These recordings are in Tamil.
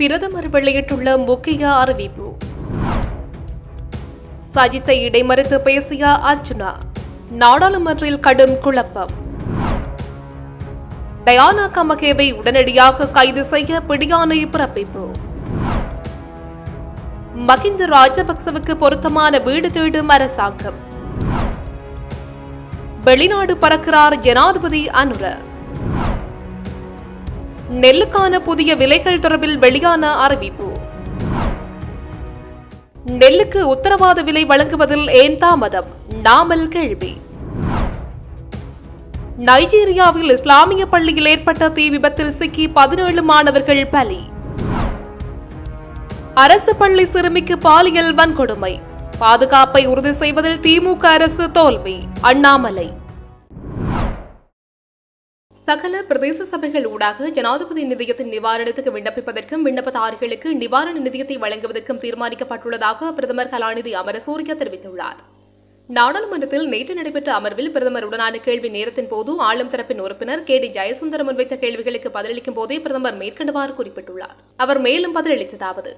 பிரதமர் வெளியிட்டுள்ள முக்கிய அறிவிப்பு. சஜித்தை இடைமறித்து பேசிய அர்ச்சுனா நாடாளுமன்றில் கடும் குழப்பம். டயானா கமகேவை உடனடியாக கைது செய்ய பிடியாணை பிறப்பிப்பு. மகிந்த ராஜபக்சவுக்கு பொருத்தமான வீடு தேடும் அரசாங்கம். வெளிநாடு பறக்கிறார் ஜனாதிபதி அனுர நெல்லுக்கான புதிய விலைகள் தொடர்பில் வெளியான அறிவிப்பு. நெல்லுக்கு உத்தரவாத விலை வழங்குவதில் ஏன் தாமதம்? நாமல் கேள்வி. நைஜீரியாவில் இஸ்லாமிய பள்ளியில் ஏற்பட்ட தீ விபத்தில் சிக்கி பதினேழு மாணவர்கள் பலி. அரசு பள்ளி சிறுமிக்கு பாலியல் வன்கொடுமை. பாதுகாப்பை உறுதி செய்வதில் திமுக அரசு தோல்வி. அண்ணாமலை. சகல பிரதேச சபைகள் ஊடாக ஜனாதிபதி நிதியத்தின் நிவாரணத்துக்கு விண்ணப்பிப்பதற்கும் விண்ணப்பதாரிகளுக்கு நிவாரண நிதியத்தை வழங்குவதற்கும் தீர்மானிக்கப்பட்டுள்ளதாக பிரதமர் கலாநிதி அமரசூரிய தெரிவித்துள்ளார். நாடாளுமன்றத்தில் நேற்று நடைபெற்ற அமர்வில் பிரதமருடனான கேள்வி நேரத்தின் போது ஆளும் தரப்பின் உறுப்பினர் கே டி ஜெயசுந்தரம் முன்வைத்த கேள்விகளுக்கு பதிலளிக்கும் போதே பிரதமர் மேற்கண்டவாறு குறிப்பிட்டுள்ளார். அவர் மேலும் பதிலளித்ததாவது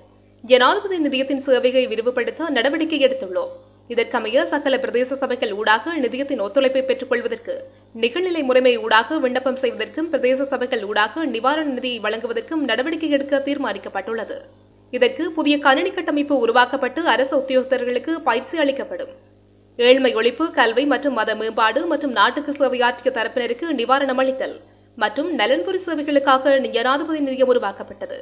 ஜனாதிபதி நிதியத்தின் சேவையை விரிவுபடுத்த நடவடிக்கை எடுத்துள்ளோம். இதற்கமைய சகல பிரதேச சபைகள் ஊடாக நிதியத்தின் ஒத்துழைப்பை பெற்றுக் கொள்வதற்கு நிகழ்நிலை முறைமை ஊடாக விண்ணப்பம் செய்வதற்கும் பிரதேச சபைகள் ஊடாக நிவாரண நிதியை வழங்குவதற்கும் நடவடிக்கை எடுக்க தீர்மானிக்கப்பட்டுள்ளது. இதற்கு புதிய கணினி கட்டமைப்பு உருவாக்கப்பட்டு அரசு உத்தியோகத்தர்களுக்கு பயிற்சி அளிக்கப்படும். ஏழ்மை ஒழிப்பு கல்வி மற்றும் மத மேம்பாடு மற்றும் நாட்டுக்கு சேவையாற்றிய தரப்பினருக்கு நிவாரணம் அளித்தல் மற்றும் நலன்புரி சேவைகளுக்காக ஜனாதிபதி நிதியம் உருவாக்கப்பட்டது.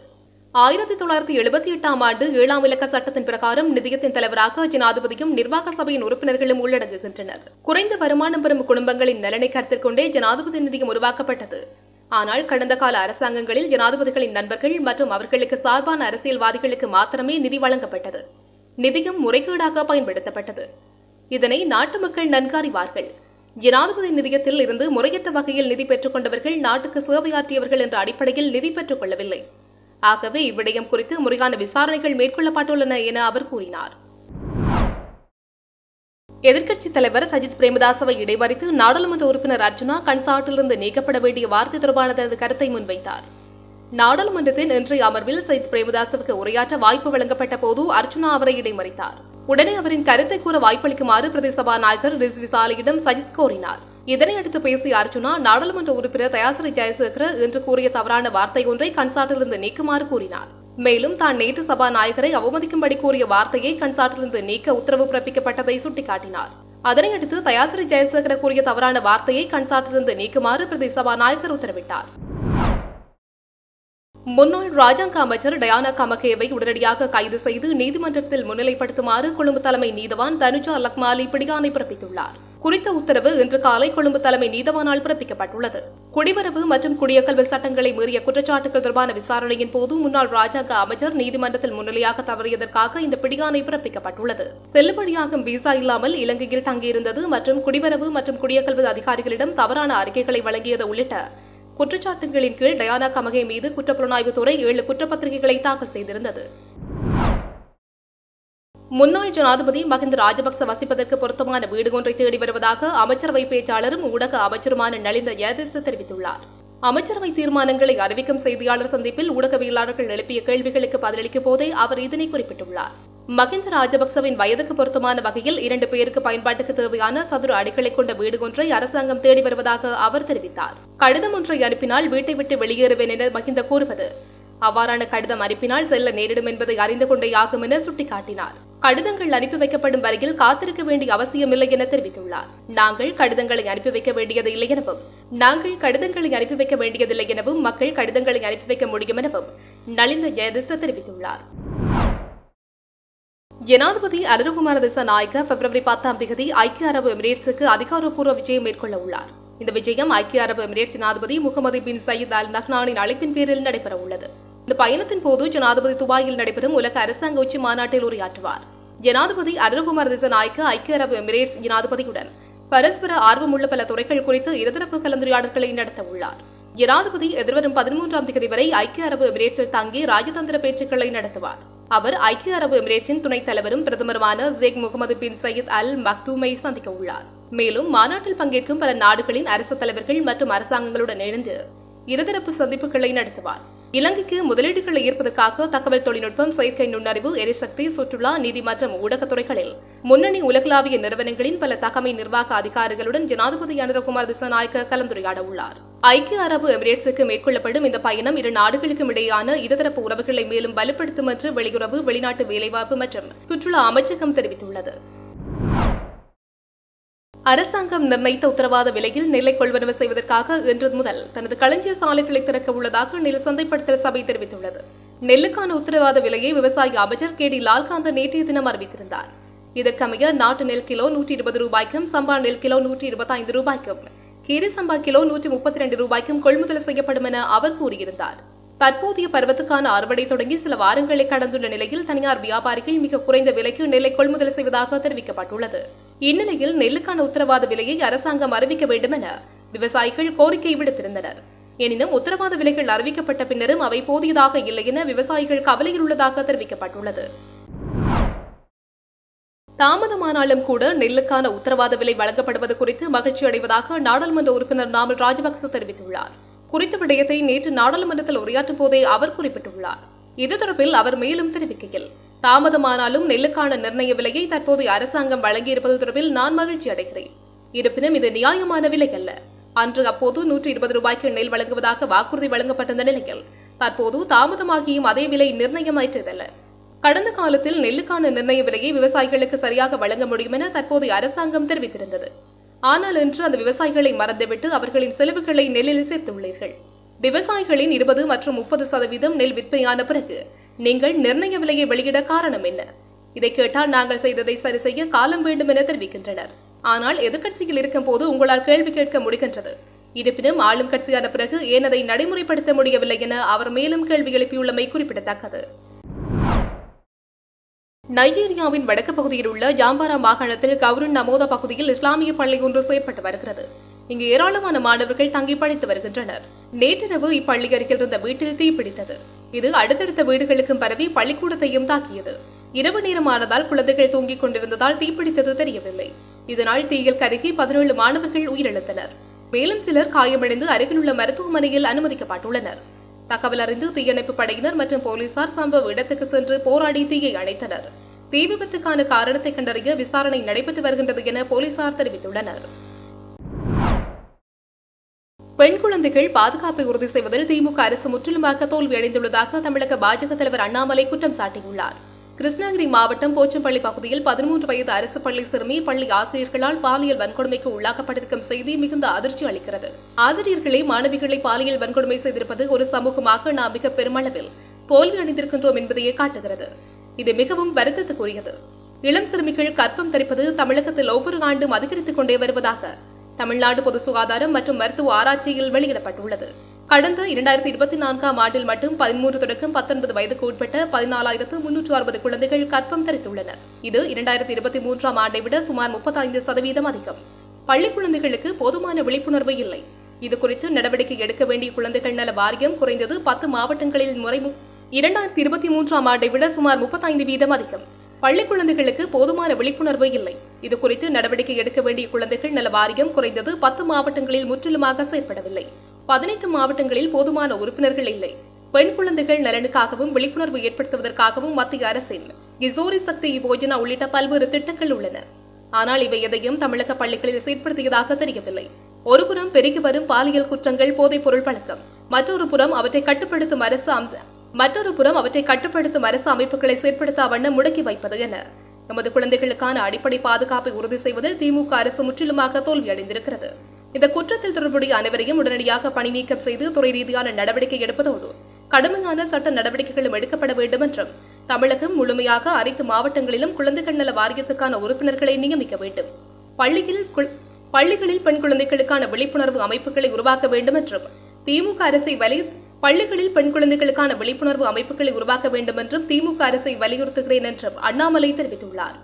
ஆயிரத்தி தொள்ளாயிரத்தி எழுபத்தி எட்டாம் ஆண்டு ஏழாம் இலக்க சட்டத்தின் பிரகாரம் நிதியத்தின் தலைவராக ஜனாதிபதியும் நிர்வாக சபையின் உறுப்பினர்களும் உள்ளடங்குகின்றனர். குறைந்த வருமானம் பெறும் குடும்பங்களின் நலனை கருத்தில் கொண்டே ஜனாதிபதி நிதியம் உருவாக்கப்பட்டது. ஆனால் கடந்த கால அரசாங்கங்களில் ஜனாதிபதிகளின் நண்பர்கள் மற்றும் அவர்களுக்கு சார்பான அரசியல்வாதிகளுக்கு மாத்திரமே நிதி வழங்கப்பட்டது. நிதியம் முறைகேடாக பயன்படுத்தப்பட்டது. இதனை நாட்டு மக்கள் நன்காறிவார்கள். ஜனாதிபதி நிதியத்தில் இருந்து முறையற்ற வகையில் நிதி பெற்றுக் கொண்டவர்கள் நாட்டுக்கு சேவையாற்றியவர்கள் என்ற அடிப்படையில் நிதி பெற்றுக் கொள்ளவில்லை. ஆகவே இவ்விடயம் குறித்து முறையான விசாரணைகள் மேற்கொள்ளப்பட்டுள்ளன என அவர் கூறினார். எதிர்க்கட்சித் தலைவர் சஜித் பிரேமதாசவை இடைமறித்து நாடாளுமன்ற உறுப்பினர் அர்ஜுனா கன்சாட்டிலிருந்து நீக்கப்பட வேண்டிய வார்த்தை தொடர்பான தனது கருத்தை முன்வைத்தார். நாடாளுமன்றத்தின் இன்றைய அமர்வில் சஜித் பிரேமதாசவுக்கு உரையாற்ற வாய்ப்பு வழங்கப்பட்ட போது அர்ஜுனா அவரை இடைமறித்தார். உடனே அவரின் கருத்தை கூற வாய்ப்பளிக்குமாறு பிரதேச சபாநாயகர் ரிஸ்விசாலியிடம் சஜித் கோரினார். இதனையடுத்து பேசிய அர்ஜுனா நாடாளுமன்ற உறுப்பினர் தயாசிரி ஜெயசேகர இன்று கூறிய தவறான வார்த்தை ஒன்றை கன்சாட்டிலிருந்து நீக்குமாறு கூறினார். மேலும் தான் நேற்று சபாநாயகரை அவமதிக்கும்படி கூறிய வார்த்தையை கன்சாட்டிலிருந்து நீக்க உத்தரவு பிறப்பிக்கப்பட்டதை சுட்டிக்காட்டினார். அதனையடுத்து தயாசிரி ஜெயசேகர கூறிய தவறான வார்த்தையை கன்சாட்டிலிருந்து நீக்குமாறு பிரதேச சபாநாயகர் உத்தரவிட்டார். முன்னாள் ராஜாங்க அமைச்சர் டயானா கமகேவை உடனடியாக கைது செய்து நீதிமன்றத்தில் முன்னிலைப்படுத்துமாறு கொழும்பு தலைமை நீதவான் தனுஜா லக்மாலி பிடியாணை பிறப்பித்துள்ளார். குறித்த உத்தரவு இன்று காலை கொழும்பு தலைமை நீதவானால் பிறப்பிக்கப்பட்டுள்ளது. குடிவரவு மற்றும் குடியக்கல்வி சட்டங்களை மீறிய குற்றச்சாட்டுகள் தொடர்பான விசாரணையின் போது முன்னாள் ராஜாங்க அமைச்சர் நீதிமன்றத்தில் முன்னிலையாக தவறியதற்காக இந்த பிடியாணை பிறப்பிக்கப்பட்டுள்ளது. செல்லுபடியாகும் விசா இல்லாமல் இலங்கையில் தங்கியிருந்தது மற்றும் குடிவரவு மற்றும் குடியகல்வு அதிகாரிகளிடம் தவறான அறிக்கைகளை வழங்கியது உள்ளிட்ட குற்றச்சாட்டுகளின் கீழ் டயானா கமகை மீது குற்றப்புலனாய்வு துறை ஏழு குற்றப்பத்திரிகைகளை தாக்கல் செய்திருந்தது. முன்னாள் ஜனாதிபதி மகிந்த ராஜபக்ச வசிப்பதற்கு பொருத்தமான வீடு ஒன்றை தேடி வருவதாக அமைச்சரவை பேச்சாளரும் ஊடக அமைச்சருமான நலிந்த ஏதேச தெரிவித்துள்ளார். அமைச்சரவை தீர்மானங்களை அறிவிக்கும் செய்தியாளர் சந்திப்பில் ஊடகவியலாளர்கள் எழுப்பிய கேள்விகளுக்கு பதிலளிக்கும் போதே அவர் இதனை குறிப்பிட்டுள்ளார். மகிந்த ராஜபக்சவின் வயதுக்கு பொருத்தமான வகையில் இரண்டு பேருக்கு பயன்பாட்டுக்கு தேவையான சதுர அடிகளை கொண்ட வீடு ஒன்றை அரசாங்கம் தேடி வருவதாக அவர் தெரிவித்தார். கடிதம் ஒன்றை அனுப்பினால் வீட்டை விட்டு வெளியேறுவேன் என மகிந்த கூறுவது. அவ்வாறான கடிதம் அனுப்பினால் செல்ல நேரிடும் என்பதை அறிந்து கொண்டே ஆகும் என சுட்டிக்காட்டினார். கடிதங்கள் அனுப்பி வைக்கப்படும் வரையில் காத்திருக்க வேண்டிய அவசியமில்லை என தெரிவித்துள்ளார். நாங்கள் கடிதங்களை அனுப்பி வைக்க வேண்டியது இல்லை எனவும் நாங்கள் கடிதங்களை அனுப்பி வைக்க வேண்டியதில்லை எனவும் மக்கள் கடிதங்களை அனுப்பி வைக்க முடியும் எனவும் நலிந்த ஜெயதிச தெரிவித்துள்ளார். ஜனாதிபதி அனுரகுமார திசாநாயக்க பிப்ரவரி பத்தாம் தேதி ஐக்கிய அரபு எமிரேட்ஸுக்கு அதிகாரப்பூர்வ விஜயம் மேற்கொள்ள உள்ளார். இந்த விஜயம் ஐக்கிய அரபு எமிரேட் ஜனாதிபதி முகமது பின் சயீத் அல் நஹ்னானின் அழைப்பின் பேரில் நடைபெற உள்ளது. இந்த பயணத்தின் போது ஜனாதிபதி துபாயில் நடைபெறும் உலக அரசாங்க உச்சி மாநாட்டில் உரையாற்றுவார். ஜனாதிபதி அருண்குமார் திசநாயக்க ஐக்கிய அரபு எமிரேட்ஸ் ஜனாதிபதியுடன் பரஸ்பர ஆர்வமுள்ள பல துறைகள் குறித்து இருதரப்பு கலந்துரையாடல்களை நடத்த உள்ளார். ஜனாதிபதி எதிர்வரும் பதிமூன்றாம் தேதி வரை ஐக்கிய அரபு எமிரேட்ஸில் தங்கி ராஜதந்திர பேச்சுக்களை நடத்துவார். அவர் ஐக்கிய அரபு எமிரேட்ஸின் துணைத் தலைவரும் பிரதமருமான Sheikh Mohammed bin Sayed Al மக்தூமை சந்திக்க உள்ளார். மேலும் மாநாட்டில் பங்கேற்கும் பல நாடுகளின் அரசு தலைவர்கள் மற்றும் அரசாங்கங்களுடன் இணைந்து இருதரப்பு சந்திப்புகளை நடத்துவார். இலங்கைக்கு முதலீடுகளை ஈர்ப்பதற்காக தகவல் தொழில்நுட்பம் செயற்கை நுண்ணறிவு எரிசக்தி சுற்றுலா நிதி மற்றும் ஊடகத்துறைகளில் முன்னணி உலகளாவிய நிறுவனங்களின் பல தகமை நிர்வாக அதிகாரிகளுடன் ஜனாதிபதி அனுரகுமார் திசாநாயக்க கலந்துரையாட உள்ளார். ஐக்கிய அரபு எமிரேட்ஸுக்கு மேற்கொள்ளப்படும் இந்த பயணம் இரு நாடுகளுக்கும் இடையேயான இருதரப்பு உறவுகளை மேலும் வலுப்படுத்தும் என்று வெளியுறவு வெளிநாட்டு வேலைவாய்ப்பு மற்றும் சுற்றுலா அமைச்சகம் தெரிவித்துள்ளது. அரசாங்கம் நிர்ணயித்த உத்தரவாத விலையில் நெல்லை கொள்வனவு செய்வதற்காக இன்று முதல் தனது களஞ்சிய சாலைகளை திறக்க உள்ளதாக நெல் சந்தைப்படுத்தல் சபை தெரிவித்துள்ளது. நெல்லுக்கான உத்தரவாத விலையை விவசாய அமைச்சர் கே டி லால்காந்த நேற்றைய தினம் அறிவித்திருந்தார். இதற்கமைய நாட்டு நெல் கிலோ நூற்றி இருபது ரூபாய்க்கும் சம்பா நெல் கிலோ நூற்றி இருபத்தைந்து ரூபாய்க்கும் கீரி சம்பா கிலோ நூற்றி முப்பத்தி ரெண்டு ரூபாய்க்கும் கொள்முதல் செய்யப்படும் என அவர் கூறியிருந்தார். தற்போதைய பருவத்துக்கான அறுவடை தொடங்கி சில வாரங்களை கடந்துள்ள நிலையில் தனியார் வியாபாரிகள் மிக குறைந்த விலைக்கு நெல்லை கொள்முதல் செய்வதாக தெரிவிக்கப்பட்டுள்ளது. இந்நிலையில் நெல்லுக்கான உத்தரவாத விலையை அரசாங்கம் அறிவிக்க வேண்டும் என விவசாயிகள் கோரிக்கை விடுத்திருந்தனர். எனினும் உத்தரவாத விலைகள் அறிவிக்கப்பட்ட பின்னரும் அவை போதியதாக இல்லை என விவசாயிகள் கவலையில் உள்ளதாக தெரிவிக்கப்பட்டுள்ளது. தாமதமானாலும் கூட நெல்லுக்கான உத்தரவாத விலை வழங்கப்படுவது குறித்து மகிழ்ச்சி அடைவதாக நாடாளுமன்ற உறுப்பினர் நாமல் ராஜபக்ச தெரிவித்துள்ளார். குறித்த விடயத்தை நேற்று நாடாளுமன்றத்தில் உரையாற்றும் போதே அவர் குறிப்பிட்டுள்ளார். இது தொடர்பில் அவர் மேலும் தெரிவிக்கையில் தாமதமானாலும் நெல்லுக்கான நிர்ணய விலையை தற்போதைய அரசாங்கம் வழங்கியிருப்பது தொடர்பில் நான் மகிழ்ச்சி அடைகிறேன். இருப்பினும் இது நியாயமான விலை அல்ல. அன்று அப்போது நூற்றி இருபது ரூபாய்க்கு நெல் வழங்குவதாக வாக்குறுதி வழங்கப்பட்டிருந்த நிலையில் தற்போது தாமதமாகியும் அதே விலை நிர்ணயமாயிற்றதல்ல கடந்த காலத்தில் நெல்லுக்கான நிர்ணய விலையை விவசாயிகளுக்கு சரியாக வழங்க முடியும் என தற்போதைய அரசாங்கம் தெரிவித்திருந்தது. ஆனால் இன்று அந்த விவசாயிகளை மறந்துவிட்டு அவர்களின் செலவுகளை நெல்லில் சேர்த்துள்ளீர்கள். விவசாயிகளின் இருபது மற்றும் முப்பது சதவீதம் நெல் விற்பனையான பிறகு நீங்கள் நிர்ணய விலையை வெளியிட காரணம் என்ன? இதை கேட்டால் நாங்கள் செய்ததை சரி செய்ய காலம் வேண்டும் என தெரிவிக்கின்றனர். ஆனால் எதிர்கட்சியில் இருக்கும் போது உங்களால் கேள்வி கேட்க முடிகின்றது. இருப்பினும் ஆளும் கட்சியான பிறகு ஏன் அதை நடைமுறைப்படுத்த முடியவில்லை என அவர் மேலும் கேள்வி எழுப்பியுள்ளமை குறிப்பிடத்தக்கது. நைஜீரியாவின் வடக்கு பகுதியில் உள்ள ஜாம்பாரா மாகாணத்தில் கவுருன் நமோதா பகுதியில் இஸ்லாமிய பள்ளி ஒன்று செயற்பட்டு வருகிறது. இங்கு ஏராளமான மாணவர்கள் தங்கி படித்து வருகின்றனர். நேற்றிரவு இப்பள்ளி அருகில் இருந்த வீட்டில் தீப்பிடித்தது இது அடுத்தடுத்த வீடுகளுக்கும் பரவி பள்ளிக்கூடத்தையும் தாக்கியது. இரவு நேரமானதால் குழந்தைகள் தூங்கிக் கொண்டிருந்ததால் தீப்பிடித்தது தெரியவில்லை. இதனால் தீயில் கருகி பதினேழு மாணவர்கள் உயிரிழந்தனர். மேலும் சிலர் காயமடைந்து அருகிலுள்ள மருத்துவமனையில் அனுமதிக்கப்பட்டுள்ளனர். தகவல் அறிந்து தீயணைப்பு படையினர் மற்றும் போலீசார் சம்பவ இடத்துக்கு சென்று போராடி தீயை அணைத்தனர். தீ விபத்துக்கான காரணத்தை கண்டறிய விசாரணை நடைபெற்று வருகின்றது என போலீசார் தெரிவித்துள்ளனர். பெண் குழந்தைகள் பாதுகாப்பை உறுதி செய்வதில் திமுக அரசு முற்றிலுமாக தோல்வியடைந்துள்ளதாக தமிழக பாஜக தலைவர் அண்ணாமலை குற்றம் சாட்டியுள்ளார். கிருஷ்ணகிரி மாவட்டம் போச்சம்பள்ளி பகுதியில் பதிமூன்று வயது அரசு பள்ளி சிறுமி பள்ளி ஆசிரியர்களால் பாலியல் வன்கொடுமைக்கு உள்ளாக்கப்பட்டிருக்கும் செய்தி மிகுந்த அதிர்ச்சி அளிக்கிறது. ஆசிரியர்களை மாணவிகளை பாலியல் வன்கொடுமை செய்திருப்பது ஒரு சமூகமாக நாம் மிக பெருமளவில் தோல்வி அடைந்திருக்கின்றோம் என்பதையே காட்டுகிறது. இது மிகவும் வருத்தத்துக்குரியது. இளம் சிறுமிகள் கற்பம் தரிப்பது தமிழகத்தில் ஒவ்வொரு ஆண்டும் அதிகரித்துக் கொண்டே வருவதாக தமிழ்நாடு பொது சுகாதாரம் மற்றும் மருத்துவ ஆராய்ச்சியில் வெளியிடப்பட்டுள்ளது. கடந்த இரண்டாயிரத்தி இருபத்தி நான்காம் ஆண்டில் மட்டும் பதிமூன்று தொடக்கம் பத்தொன்பது வயதுக்கு உட்பட்ட பதினாலாயிரத்து முன்னூற்று அறுபது குழந்தைகள் கற்பம் தரித்துள்ளனர். இது இரண்டாயிரத்தி இருபத்தி மூன்றாம் ஆண்டை விட சுமார் முப்பத்தைந்து சதவீதம் அதிகம். பள்ளி குழந்தைகளுக்கு போதுமான விழிப்புணர்வு இல்லை. இது குறித்து நடவடிக்கை எடுக்க வேண்டிய குழந்தைகள் நல வாரியம் குறைந்தது பத்து மாவட்டங்களில் முறை இரண்டாயிரத்தி இருபத்தி மூன்றாம் ஆண்டை விட சுமார் முப்பத்தைந்து வீதம் அதிகம். பள்ளி குழந்தைகளுக்கு போதுமான விழிப்புணர்வு இல்லை. இது குறித்து நடவடிக்கை எடுக்க வேண்டிய குழந்தைகள் நல வாரியம் குறைந்தது பத்து மாவட்டங்களில் முற்றிலுமாக செயற்படவில்லை. பதினைந்து மாவட்டங்களில் போதுமான உறுப்பினர்கள் இல்லை. பெண் குழந்தைகள் நலனுக்காகவும் விழிப்புணர்வு ஏற்படுத்துவதற்காகவும் மத்திய அரசின் கிசோரி சக்தி யோஜனா உள்ளிட்ட பல்வேறு திட்டங்கள் உள்ளன. ஆனால் இவை எதையும் தமிழக பள்ளிகளில் செயற்படுத்தியதாக தெரியவில்லை. ஒருபுறம் பெருகி வரும் பாலியல் குற்றங்கள் போதைப் பொருள் பழக்கம். மற்றொரு புறம் அவற்றை கட்டுப்படுத்தும் அரசு மற்றொரு புறம் அவற்றை கட்டுப்படுத்தும் அரசு அமைப்புகளை செயற்படுத்தா வண்ணம் முடக்கி வைப்பது என நமது குழந்தைகளுக்கான அடிப்படை பாதுகாப்பை உறுதி செய்வதில் திமுக அரசு முற்றிலுமாக தோல்வியடைந்திருக்கிறது. இந்த குற்றத்தில் தொடர்புடைய அனைவரையும் உடனடியாக பணி நீக்கம் செய்து துறை ரீதியான நடவடிக்கை எடுப்பதோடு கடுமையான சட்ட நடவடிக்கைகளும் எடுக்கப்பட வேண்டும் என்றும் தமிழகம் முழுமையாக அனைத்து மாவட்டங்களிலும் குழந்தைகள் நல வாரியத்துக்கான உறுப்பினர்களை நியமிக்க வேண்டும். பள்ளியில் பள்ளிகளில் பெண் குழந்தைகளுக்கான விழிப்புணர்வு அமைப்புகளை உருவாக்க வேண்டும் என்றும் திமுக அரசை வலி பள்ளிகளில் பெண் குழந்தைகளுக்கான விழிப்புணர்வு அமைப்புகளை உருவாக்க வேண்டும் என்றும் திமுக அரசை வலியுறுத்துகிறேன் என்றும் அண்ணாமலை தெரிவித்துள்ளார்.